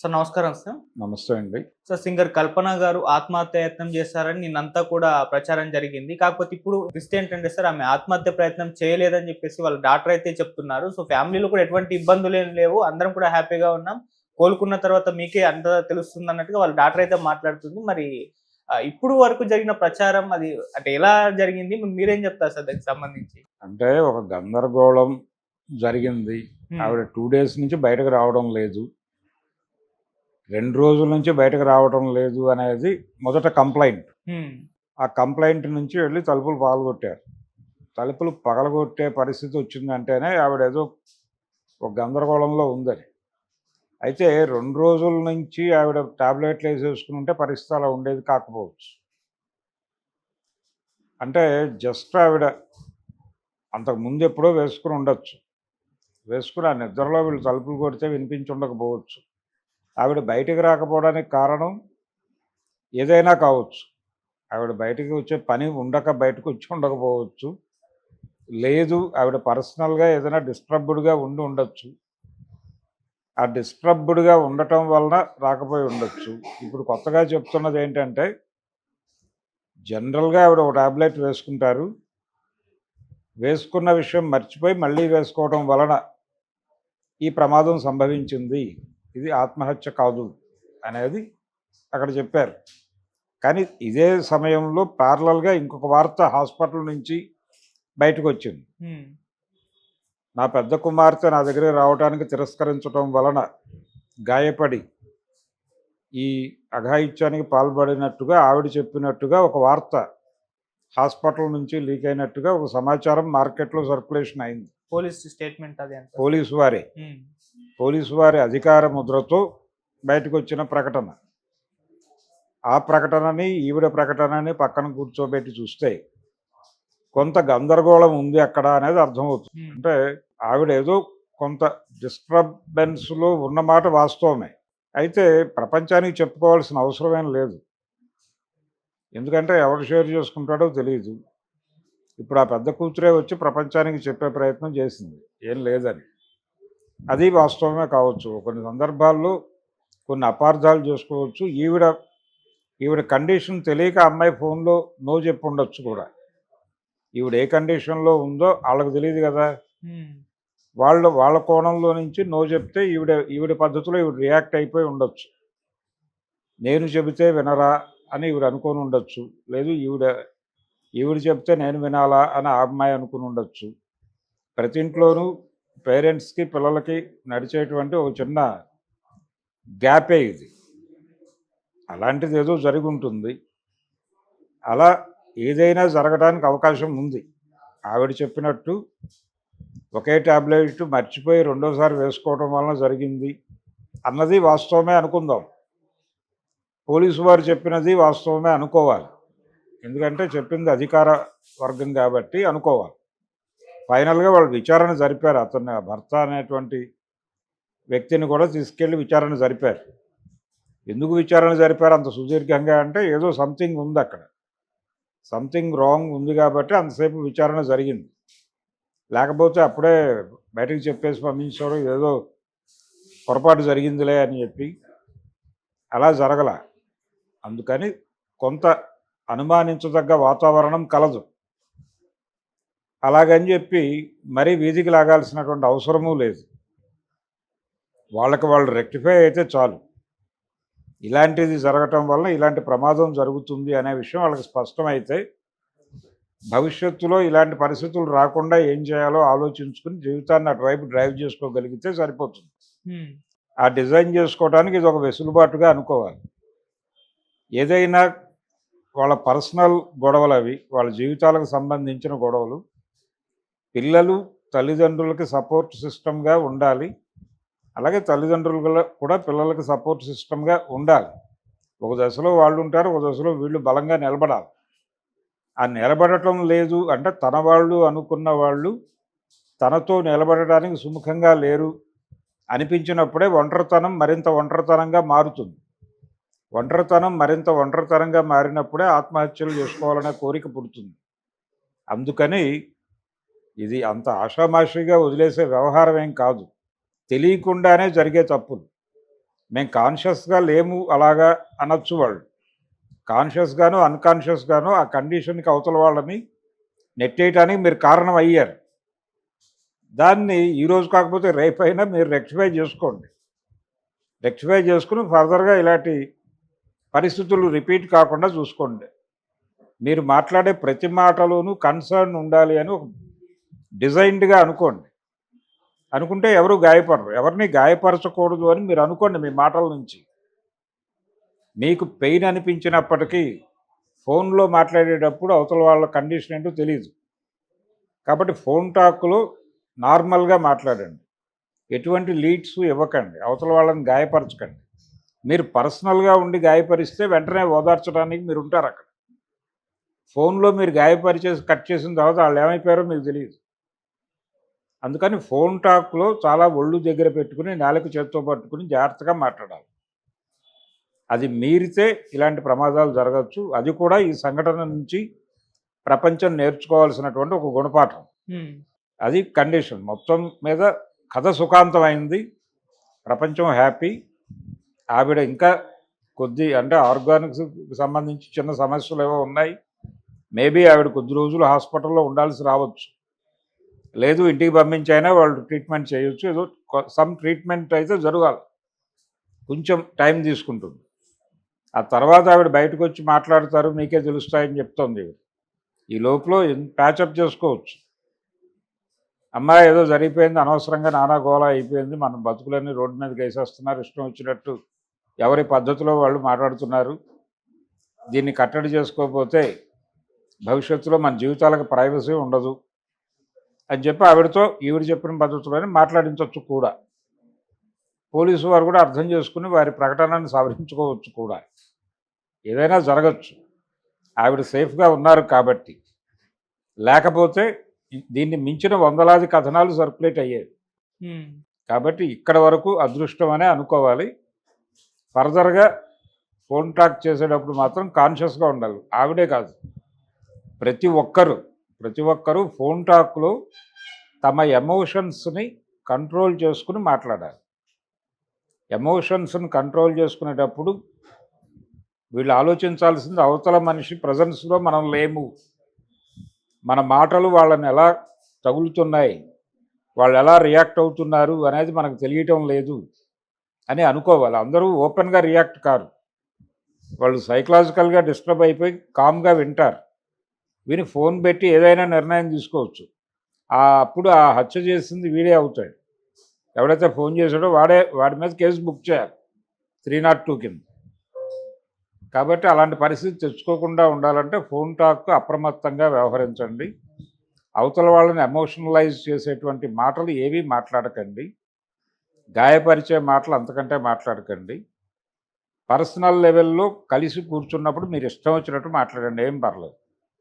Sir నమస్కారం sir. నమస్తే అండి. సార్ సింగర్ కల్పన గారు ఆత్మహత్య యత్నం చేశారని నిన్నంతా కూడా ప్రచారం జరిగింది. కాకపోతే ఇప్పుడు ట్విస్ట్ ఏంటంటే సార్ ఆమె ఆత్మహత్య ప్రయత్నం చేయలేదని చెప్పేసి వాళ్ళ డాక్టర్ అయితే చెప్తున్నారు. సో ఫ్యామిలీలో కూడా ఎటువంటి ఇబ్బందులు ఏం లేవు. అందరం కూడా హ్యాపీగా ఉన్నాం. కోలుకున్న తర్వాత మీకే అంత తెలుస్తుంది అన్నట్టుగా వాళ్ళ డాక్టర్ అయితే మాట్లాడుతుంది. మరి ఇప్పుడు వరకు జరిగిన ప్రచారం అది అంటే ఎలా జరిగింది? మీరేం చెప్తారు సార్ దానికి సంబంధించి? అంటే ఒక గందరగోళం జరిగింది. ఆవిడ టూ డేస్ నుంచి బయటకు రావడం లేదు. రెండు రోజుల నుంచి బయటకు రావడం లేదు అనేది మొదట కంప్లైంట్. ఆ కంప్లైంట్ నుంచి వెళ్ళి తలుపులు పగలగొట్టారు. తలుపులు పగలగొట్టే పరిస్థితి వచ్చిందంటేనే ఆవిడ ఏదో ఒక గందరగోళంలో ఉందని. అయితే రెండు రోజుల నుంచి ఆవిడ టాబ్లెట్లు వేసేసుకుని ఉంటే పరిస్థితి అలా ఉండేది కాకపోవచ్చు. అంటే జస్ట్ ఆవిడ అంతకు ముందు ఎప్పుడో వేసుకుని ఉండొచ్చు. వేసుకుని ఆ నిద్రలో వీళ్ళు తలుపులు కొడితే వినిపించి ఉండకపోవచ్చు. ఆవిడ బయటికి రాకపోవడానికి కారణం ఏదైనా కావచ్చు. ఆవిడ బయటికి వచ్చే పని ఉండక బయటకు వచ్చి ఉండకపోవచ్చు. లేదు ఆవిడ పర్సనల్గా ఏదైనా డిస్టర్బ్డ్గా ఉండి ఉండొచ్చు. ఆ డిస్టర్బ్డ్గా ఉండటం వలన రాకపోయి ఉండొచ్చు. ఇప్పుడు కొత్తగా చెప్తున్నది ఏంటంటే జనరల్గా ఆవిడ ఒక టాబ్లెట్ వేసుకుంటారు. వేసుకున్న విషయం మర్చిపోయి మళ్ళీ వేసుకోవడం వలన ఈ ప్రమాదం సంభవించింది. ఇది ఆత్మహత్య కాదు అనేది అక్కడ చెప్పారు. కానీ ఇదే సమయంలో ప్యారలల్గా ఇంకొక వార్త హాస్పిటల్ నుంచి బయటకు వచ్చింది. నా పెద్ద కుమార్తె నా దగ్గరికి రావడానికి తిరస్కరించడం వలన గాయపడి ఈ అఘాయిత్యానికి పాల్పడినట్టుగా ఆవిడ చెప్పినట్టుగా ఒక వార్త హాస్పిటల్ నుంచి లీక్ అయినట్టుగా ఒక సమాచారం మార్కెట్లో సర్క్యులేషన్ అయింది. పోలీస్ స్టేట్మెంట్ అది పోలీసు వారే. పోలీసు వారి అధికార ముద్రతో బయటకు వచ్చిన ప్రకటన. ఆ ప్రకటనని ఈవిడ ప్రకటనని పక్కన కూర్చోబెట్టి చూస్తే కొంత గందరగోళం ఉంది అక్కడ అనేది అర్థమవుతుంది. అంటే ఆవిడ ఏదో కొంత డిస్టర్బెన్స్లో ఉన్నమాట వాస్తవమే. అయితే ప్రపంచానికి చెప్పుకోవాల్సిన అవసరమేం లేదు. ఎందుకంటే ఎవరు షేర్ చేసుకుంటాడో తెలియదు ఇప్పుడు ఆ పెద్ద కూతురే వచ్చి ప్రపంచానికి చెప్పే ప్రయత్నం చేసింది. ఏం లేదని. అది వాస్తవమే కావచ్చు. కొన్ని సందర్భాల్లో కొన్ని అపార్థాలు చేసుకోవచ్చు. ఈవిడ ఈవిడ కండిషన్ తెలియక అమ్మాయి ఫోన్లో నో చెప్పి ఉండొచ్చు కూడా. ఈవిడ ఏ కండిషన్లో ఉందో వాళ్ళకి తెలియదు కదా. వాళ్ళ వాళ్ళ కోణంలో నుంచి నో చెప్తే ఈవిడ ఈవిడ పద్ధతిలో ఈవిడ రియాక్ట్ అయిపోయి ఉండొచ్చు. నేను చెబితే వినరా అని ఈవిడ అనుకొని ఉండొచ్చు. లేదు ఈవిడ ఈవిడ చెప్తే నేను వినాలా అని ఆ అమ్మాయి అనుకుని ఉండొచ్చు. ప్రతి ఇంట్లోనూ పేరెంట్స్కి పిల్లలకి నడిచేటువంటి ఒక చిన్న గ్యాపే ఇది. అలాంటిది ఏదో జరిగి ఉంటుంది అలా ఏదైనా జరగడానికి అవకాశం ఉంది. ఆవిడ చెప్పినట్టు ఒకే ట్యాబ్లెట్ మర్చిపోయి రెండోసారి వేసుకోవడం వలన జరిగింది అన్నది వాస్తవమే అనుకుందాం. పోలీసు వారు చెప్పినది వాస్తవమే అనుకోవాలి. ఎందుకంటే చెప్పింది అధికార వర్గం కాబట్టి అనుకోవాలి. ఫైనల్గా వాళ్ళు విచారణ జరిపారు. అతన్ని భర్త అనేటువంటి వ్యక్తిని కూడా తీసుకెళ్ళి విచారణ జరిపారు. ఎందుకు విచారణ జరిపారు? అంత సుదీర్ఘంగా అంటే ఏదో సంథింగ్ ఉంది అక్కడ. సంథింగ్ రాంగ్ ఉంది కాబట్టి అంతసేపు విచారణ జరిగింది. లేకపోతే అప్పుడే బయటకు చెప్పేసి పంపించడం ఏదో పొరపాటు జరిగిందిలే అని చెప్పి అలా జరగల. అందుకని కొంత అనుమానించదగ్గ వాతావరణం కలదు. అలాగని చెప్పి మరీ వీధికి లాగాల్సినటువంటి అవసరమూ లేదు. వాళ్ళకి వాళ్ళు రెక్టిఫై అయితే చాలు. ఇలాంటిది జరగటం వల్ల ఇలాంటి ప్రమాదం జరుగుతుంది అనే విషయం వాళ్ళకి స్పష్టమైతే భవిష్యత్తులో ఇలాంటి పరిస్థితులు రాకుండా ఏం చేయాలో ఆలోచించుకుని జీవితాన్ని అటువైపు డ్రైవ్ చేసుకోగలిగితే సరిపోతుంది. ఆ డిజైన్ చేసుకోవడానికి ఇది ఒక వెసులుబాటుగా అనుకోవాలి. ఏదైనా వాళ్ళ పర్సనల్ గొడవలు అవి వాళ్ళ జీవితాలకు సంబంధించిన గొడవలు పిల్లలు తల్లిదండ్రులకి సపోర్ట్ సిస్టమ్గా ఉండాలి. అలాగే తల్లిదండ్రులు కూడా- పిల్లలకి సపోర్ట్ సిస్టమ్గా ఉండాలి. ఒక దశలో వాళ్ళు ఉంటారు ఒక దశలో వీళ్ళు బలంగా నిలబడాలి. ఆ నిలబడటం లేదు అంటే తన వాళ్ళు అనుకున్న వాళ్ళు తనతో నిలబడడానికి సుముఖంగా లేరు అనిపించినప్పుడే ఒంటరితనం మరింత ఒంటరితనంగా మారుతుంది. ఒంటరితనం మరింత ఒంటరితనంగా మారినప్పుడే ఆత్మహత్యలు చేసుకోవాలనే కోరిక పుడుతుంది. అందుకని ఇది అంత ఆషామాషిగా వదిలేసే వ్యవహారం ఏం కాదు. తెలియకుండానే జరిగే తప్పులు. మేము కాన్షియస్గా లేము అలాగా అనొచ్చు వాళ్ళు. కాన్షియస్గాను అన్కాన్షియస్గాను ఆ కండిషన్కి అవతల వాళ్ళని నెట్టేయటానికి మీరు కారణం అయ్యారు. దాన్ని ఈరోజు కాకపోతే రేపైనా మీరు రెక్టిఫై చేసుకోండి. రెక్టిఫై చేసుకుని ఫర్దర్గా ఇలాంటి పరిస్థితులు రిపీట్ కాకుండా చూసుకోండి. మీరు మాట్లాడే ప్రతి మాటలోనూ కన్సర్న్ ఉండాలి అని ఒక డిజైన్డ్గా అనుకోండి. అనుకుంటే ఎవరు గాయపడరు. ఎవరిని గాయపరచకూడదు అని మీరు అనుకోండి మీ మాటల నుంచి. మీకు పెయిన్ అనిపించినప్పటికీ ఫోన్లో మాట్లాడేటప్పుడు అవతల వాళ్ళ కండిషన్ ఏంటో తెలియదు కాబట్టి ఫోన్ టాక్లో నార్మల్గా మాట్లాడండి. ఎటువంటి లీడ్స్ ఇవ్వకండి. అవతల వాళ్ళని గాయపరచకండి. మీరు పర్సనల్గా ఉండి గాయపరిస్తే వెంటనే ఓదార్చడానికి మీరు ఉంటారు అక్కడ ఫోన్లో మీరు గాయపరిచేసి కట్ చేసిన తర్వాత వాళ్ళు ఏమైపోయారో మీకు తెలియదు అందుకని ఫోన్ టాక్లో చాలా ఒళ్ళు దగ్గర పెట్టుకుని నేలకు చేత్తో పట్టుకుని జాగ్రత్తగా మాట్లాడాలి. అది మీరితే ఇలాంటి ప్రమాదాలు జరగచ్చు. అది కూడా ఈ సంఘటన నుంచి ప్రపంచం నేర్చుకోవాల్సినటువంటి ఒక గుణపాఠం. అది కండిషన్. మొత్తం మీద కథ సుఖాంతమైంది. ప్రపంచం హ్యాపీ. ఆవిడ ఇంకా కొద్ది అంటే ఆర్గానిక్స్ సంబంధించి చిన్న సమస్యలు ఏవో ఉన్నాయి. మేబీ ఆవిడ కొద్ది రోజులు హాస్పిటల్లో ఉండాల్సి రావచ్చు. లేదు ఇంటికి పంపించైనా వాళ్ళు ట్రీట్మెంట్ చేయొచ్చు. ఏదో సమ్ ట్రీట్మెంట్ అయితే జరగాలి. కొంచెం టైం తీసుకుంటుంది. ఆ తర్వాత ఆవిడ బయటకు వచ్చి మాట్లాడతారు మీకే తెలుస్తాయని చెప్తోంది ఈ లోపల ప్యాచప్ చేసుకోవచ్చు. అమ్మాయి ఏదో జరిగిపోయింది అనవసరంగా నానా గోళ అయిపోయింది మన బతుకులన్నీ రోడ్డు మీదకి వేసేస్తున్నారు ఇష్టం వచ్చినట్టు ఎవరి పద్ధతిలో వాళ్ళు మాట్లాడుతున్నారు. దీన్ని కట్టడి చేసుకోకపోతే భవిష్యత్తులో మన జీవితాలకు ప్రైవసీ ఉండదు. అని చెప్పి ఆవిడతో ఈవిడ చెప్పిన పద్ధతిలోనే మాట్లాడించవచ్చు కూడా. పోలీసు వారు కూడా అర్థం చేసుకుని వారి ప్రకటనను సవరించుకోవచ్చు కూడా. ఏదైనా జరగచ్చు. ఆవిడ సేఫ్గా ఉన్నారు కాబట్టి. లేకపోతే దీన్ని మించిన వందలాది కథనాలు సర్క్యులేట్ అయ్యేవి కాబట్టి ఇక్కడ వరకు అదృష్టం అనే అనుకోవాలి. ఫర్దర్గా ఫోన్ టాక్ చేసేటప్పుడు మాత్రం కాన్షియస్గా ఉండాలి. ఆవిడే కాదు. ప్రతి ఒక్కరు ప్రతి ఒక్కరూ ఫోన్ టాక్లో తమ ఎమోషన్స్ని కంట్రోల్ చేసుకుని మాట్లాడాలి. ఎమోషన్స్ని కంట్రోల్ చేసుకునేటప్పుడు వీళ్ళు ఆలోచించాల్సింది అవతల మనిషి ప్రజెన్స్లో మనం లేము. మన మాటలు వాళ్ళని ఎలా తగులుతున్నాయి? వాళ్ళు ఎలా రియాక్ట్ అవుతున్నారు అనేది మనకు తెలియటం లేదు అని అనుకోవాలి. అందరూ ఓపెన్గా రియాక్ట్ కారు. వాళ్ళు సైకలాజికల్గా డిస్టర్బ్ అయిపోయి కామ్గా వింటారు. వీని ఫోన్ పెట్టి ఏదైనా నిర్ణయం తీసుకోవచ్చు. అప్పుడు ఆ హత్య చేసింది వీడే అవుతాడు. ఎవడైతే ఫోన్ చేశాడో వాడే వాడి మీద కేసు బుక్ చేయాలి. త్రీ నాట్ టూ కింద. కాబట్టి అలాంటి పరిస్థితి తెచ్చుకోకుండా ఉండాలంటే ఫోన్ టాక్ అప్రమత్తంగా వ్యవహరించండి. అవతల వాళ్ళని ఎమోషనలైజ్ చేసేటువంటి మాటలు ఏవీ మాట్లాడకండి. గాయపరిచే మాటలు అంతకంటే మాట్లాడకండి. పర్సనల్ లెవెల్లో కలిసి కూర్చున్నప్పుడు మీరు ఇష్టం వచ్చినట్టు మాట్లాడండి. ఏం పర్లేదు.